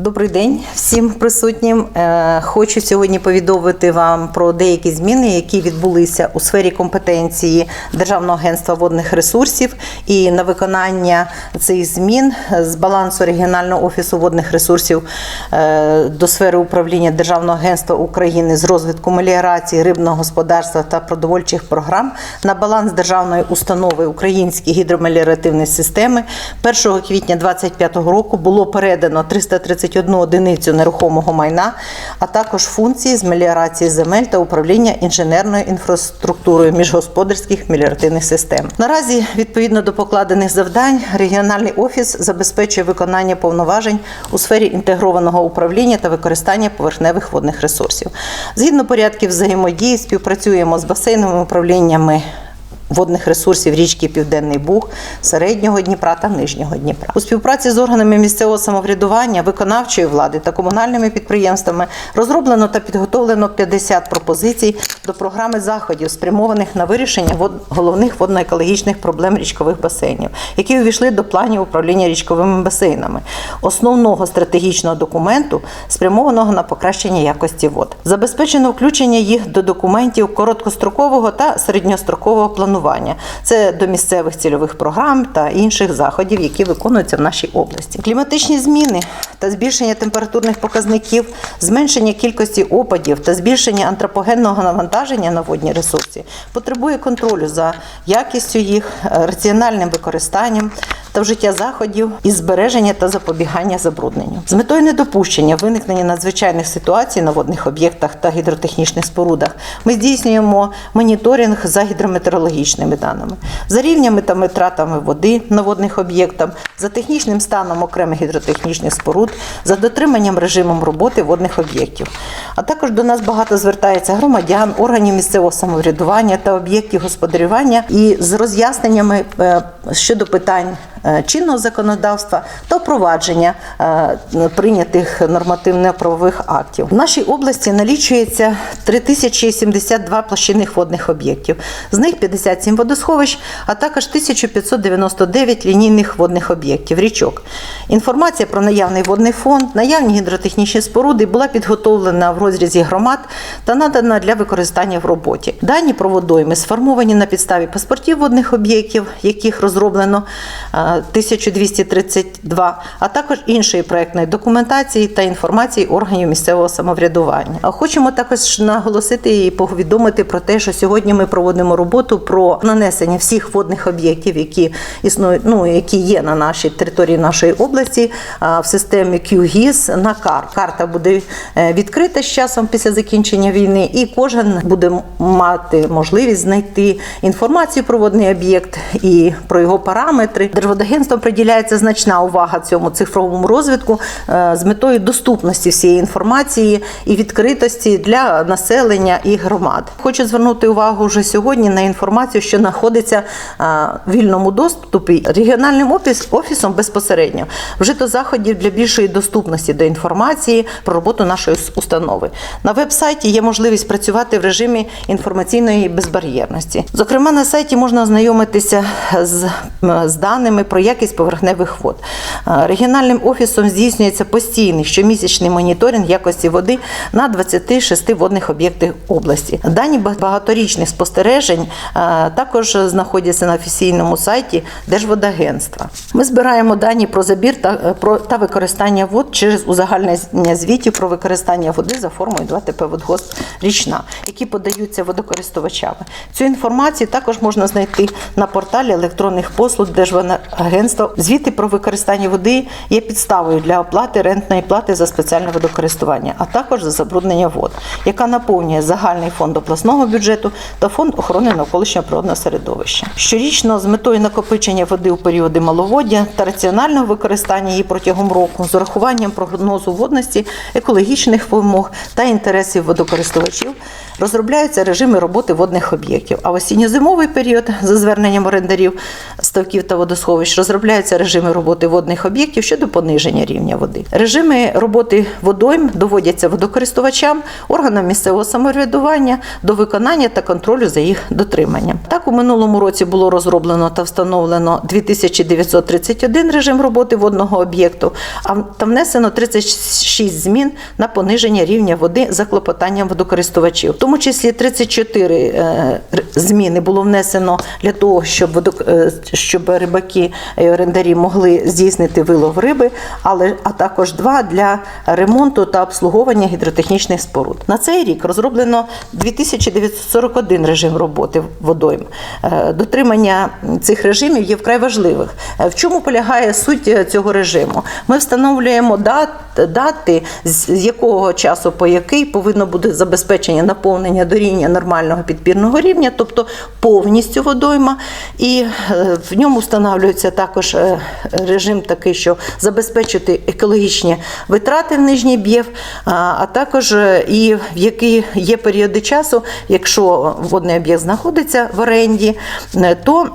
Добрий день всім присутнім. Е, Хочу сьогодні повідомити вам про деякі зміни, які відбулися у сфері компетенції Державного агентства водних ресурсів. І на виконання цих змін з балансу регіонального офісу водних ресурсів е, до сфери управління Державного агентства України з розвитку меліорації, рибного господарства та продовольчих програм на баланс державної установи Українські гідромеліоративні системи 1 квітня 2025 року було передано 331 одиницю нерухомого майна, а також функції з меліорації земель та управління інженерною інфраструктурою міжгосподарських меліоративних систем. Наразі, відповідно до покладених завдань, регіональний офіс забезпечує виконання повноважень у сфері інтегрованого управління та використання поверхневих водних ресурсів. Згідно порядків взаємодії, співпрацюємо з басейновими управліннями водних ресурсів річки Південний Буг, середнього Дніпра та нижнього Дніпра. У співпраці з органами місцевого самоврядування, виконавчої влади та комунальними підприємствами розроблено та підготовлено 50 пропозицій до програми заходів, спрямованих на вирішення вод... головних водно-екологічних проблем річкових басейнів, які увійшли до планів управління річковими басейнами, основного стратегічного документу, спрямованого на покращення якості вод. Забезпечено включення їх до документів короткострокового та середньострокового планування. Це до місцевих цільових програм та інших заходів, які виконуються в нашій області. Кліматичні зміни та збільшення температурних показників, зменшення кількості опадів та збільшення антропогенного навантаження на водні ресурси потребує контролю за якістю їх, е, раціональним використанням та вжиття заходів із збереження та запобігання забрудненню. З метою недопущення виникнення надзвичайних ситуацій на водних об'єктах та гідротехнічних спорудах ми здійснюємо моніторинг за гідрометеорологічними даними, за рівнями та метратами води на водних об'єктах, за технічним станом окремих гідротехнічних споруд, за дотриманням режимом роботи водних об'єктів. А також до нас багато звертається громадян, органів місцевого самоврядування та об'єктів господарювання і з роз'ясненнями е, щодо питань чинного законодавства та впровадження е, прийнятих нормативно-правових актів. В нашій області налічується 3072 площинних водних об'єктів, з них 57 водосховищ, а також 1599 лінійних водних об'єктів річок. Інформація про наявний водний фонд, наявні гідротехнічні споруди була підготовлена в розрізі громад та надана для використання в роботі. Дані про водойми сформовані на підставі паспортів водних об'єктів, яких розроблено е, 1232, а також іншої проектної документації та інформації органів місцевого самоврядування. Хочемо також наголосити і повідомити про те, що сьогодні ми проводимо роботу про нанесення всіх водних об'єктів, які існують, ну які є на нашій території нашої області, в системі QGIS на кар. Карта буде е, відкрита з часом після закінчення війни, і кожен буде мати можливість знайти інформацію про водний об'єкт і про його параметри. Держводагентством приділяється значна увага цьому цифровому розвитку е, з метою доступності всієї інформації і відкритості для населення і громад. Хочу звернути увагу вже сьогодні на інформацію, що знаходиться е, в вільному доступі регіональним офіс- офісом безпосередньо. Вжито заходів для більшої доступності до інформації про роботу нашої установи. На веб-сайті є можливість працювати в режимі інформаційної безбар'єрності. Зокрема, на сайті можна ознайомитися з, з даними про якість поверхневих вод. Е, Регіональним офісом здійснюється постійний щомісячний моніторинг якості води на 26 водних об'єктах області. Дані багаторічних спостережень е, також знаходяться на офіційному сайті Держводагентства. Ми збираємо дані про забір та, е, про, та використання вод через узагальнення звітів про використання води за формою 2ТП «Водгосп річна, які подаються водокористувачами. Цю інформацію також можна знайти на порталі електронних послуг Держводагентства. Звіти про використання води є підставою для оплати рентної плати за спеціальне водокористування, а також за забруднення вод, яка наповнює загальний фонд обласного бюджету та фонд охорони навколишнього природного середовища. Щорічно з метою накопичення води у періоди маловоддя та раціонального використання її протягом року з урахуванням прогнозу водності, екологічних вимог та інтересів водокористувачів розробляються режими роботи водних об'єктів. А в осінньо-зимовий період за зверненням орендарів ставків та водосховищ водосховищ розробляються режими роботи водних об'єктів щодо пониження рівня води. Режими роботи водойм доводяться водокористувачам, органам місцевого самоврядування до виконання та контролю за їх дотриманням. Так, у минулому році було розроблено та встановлено 2931 режим роботи водного об'єкту, а та внесено 36 змін на пониження рівня води за клопотанням водокористувачів. В тому числі 34 е, зміни було внесено для того, щоб е, щоб рибаки і орендарі могли здійснити вилов риби, але а також два для ремонту та обслуговування гідротехнічних споруд. На цей рік розроблено 2941 режим роботи водойм. Е, Дотримання цих режимів є вкрай важливих. Е, В чому полягає суть е, цього режиму? Ми встановлюємо дат, дати, з якого часу по який повинно бути забезпечення наповнення до рівня нормального підпірного рівня, тобто повністю водойма. І е, в ньому встановлюється також е, режим такий, що забезпечити екологічні витрати в нижній б'єв, а а також е, і в які є періоди часу, якщо водний об'єкт знаходиться в оренді, е, то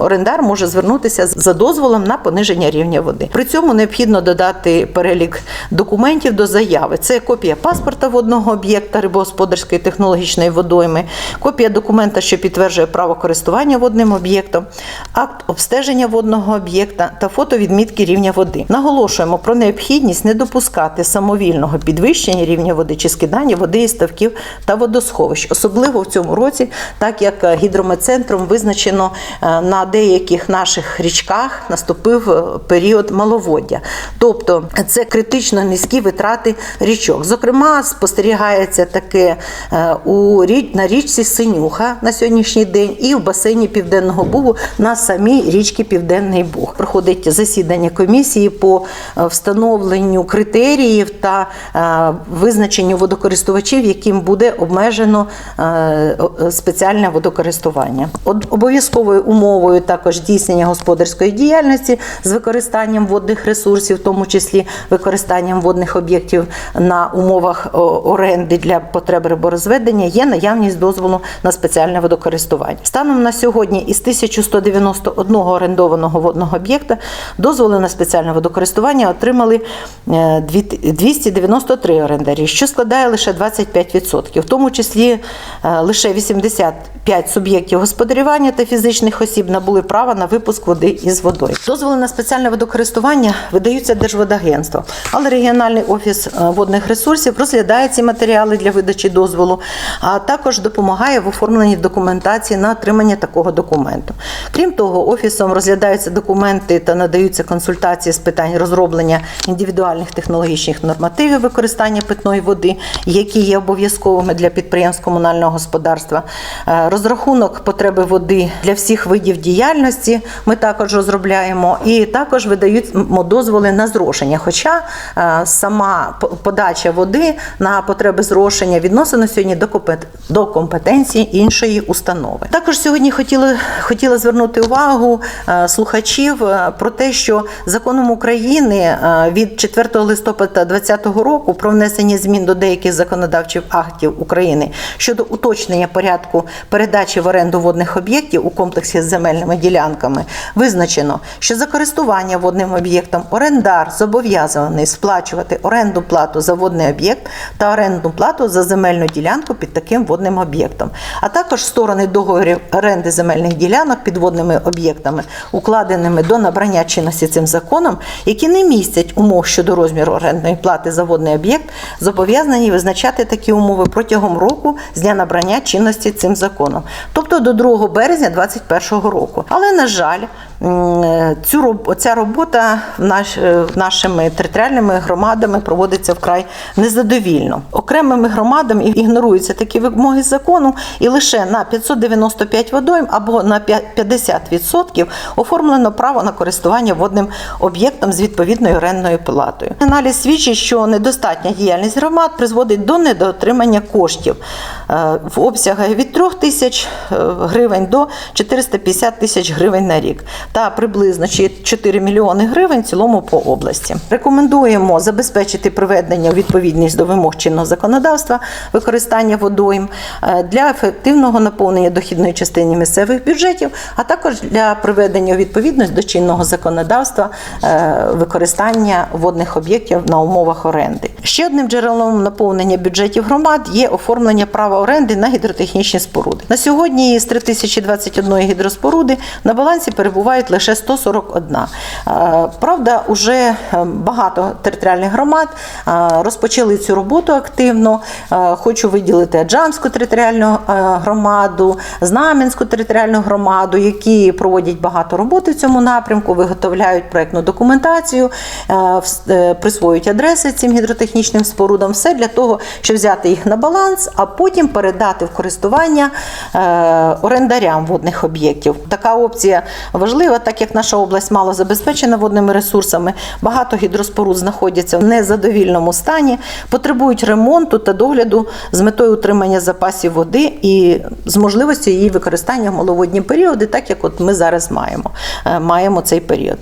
орендар може звернутися за дозволом на пониження рівня води. При цьому необхідно додати перелік документів до заяви. Це копія паспорта водного об'єкта рибогосподарської технологічної водойми, копія документа, що підтверджує право користування водним об'єктом, акт обстеження водного об'єкта та фото відмітки рівня води. Наголошуємо про необхідність не допускати самовільного підвищення рівня води чи скидання води із ставків та водосховищ, особливо в цьому році, так як е, гідрометцентром визначено е, на деяких наших річках наступив е, період маловоддя. Тобто це критично низькі витрати річок. Зокрема, спостерігається таке у на річці Синюха на сьогоднішній день і в басейні Південного Бугу на самій річці Південний Буг. Проходить засідання комісії по е, встановленню критеріїв та е, визначенню водокористувачів, яким буде обмежено е, спеціальне водокористування. Обов'язковою умовою також здійснення господарської діяльності з використанням водних ресурсів, в тому числі використанням водних об'єктів на умовах оренди для потреб риборозведення, є наявність дозволу на спеціальне водокористування. Станом на сьогодні із 1191 орендованого водного об'єкта дозволи на спеціальне водокористування отримали е, 293 орендарі, що складає лише 25%, в тому числі е, лише 85 суб'єктів господарювання та фізичних осіб набули права на випуск води із водою. Дозволи на спеціальне водокористування видаються Держводагентством, але регіональний офіс е, водних ресурсів розглядає ці матеріали для видачі дозволу, а також допомагає в оформленні документації на отримання такого документу. Крім того, офісом розглядаються документи та надаються консультації з питань розроблення індивідуальних технологічних нормативів використання питної води, які є обов'язковими для підприємств комунального господарства. Е, Розрахунок потреби води для всіх видів діяльності ми також розробляємо і також видаємо дозволи на зрошення. Хоча е, сама подача води на потреби зрошення відносина сьогодні до компетенції іншої установи. Також сьогодні хотіла, хотіла звернути увагу е, слухачів е, про те, що законом України е, від 4 листопада 2020 року про внесення змін до деяких законодавчих актів України щодо уточнення порядку передачі в оренду водних об'єктів у комплексі з земельними ділянками визначено, що за користування водним об'єктом орендар зобов'язаний сплачувати оренду плату за водний об'єкт та орендну плату за земельну ділянку під таким водним об'єктом, а також сторони договорів оренди земельних ділянок під водними об'єктами, укладеними до набрання чинності цим законом, які не містять умов щодо розміру орендної плати за водний об'єкт, зобов'язані визначати такі умови протягом року з дня набрання чинності цим законом, тобто до 2 березня 2021 року. Але на жаль, цю ця робота в наш, е, нашими територіальними громадами проводиться вкрай незадовільно. Окремими громадами ігноруються такі вимоги закону, і лише на 595 водойм або на п'я- 50% оформлено право на користування водним об'єктом з відповідною орендною платою. Аналіз свідчить, що недостатня діяльність громад призводить до недоотримання коштів е, в обсягах від 3 тисяч е, гривень до 450 тисяч гривень на рік та приблизно 4 мільйони гривень в цілому по області. Рекомендуємо забезпечити приведення у відповідність до вимог чинного законодавства використання водойм е, для ефективного наповнення дохідної частини місцевих бюджетів, а також для приведення у відповідність до чинного законодавства е, використання водних об'єктів на умовах оренди. Ще одним джерелом наповнення бюджетів громад є оформлення права оренди на гідротехнічні споруди. На сьогодні з 3021 гідроспоруди на балансі перебувають лише 141. Е, Правда, уже е, багато територіальних громад е, розпочали цю роботу активно. Хочу виділити Аджамську територіальну громаду, Знам'янську територіальну громаду, які проводять багато роботи в цьому напрямку, виготовляють проектну документацію, присвоюють адреси цим гідротехнічним спорудам. Все для того, щоб взяти їх на баланс, а потім передати в користування орендарям водних об'єктів. Така опція важлива, так як наша область мало забезпечена водними ресурсами. Багато гідроспоруд знаходяться в незадовільному стані, потребують ремонту та догляду з метою утримання запасів води і з можливістю її використання в маловодні періоди, так як от ми зараз маємо. Е, Маємо цей період.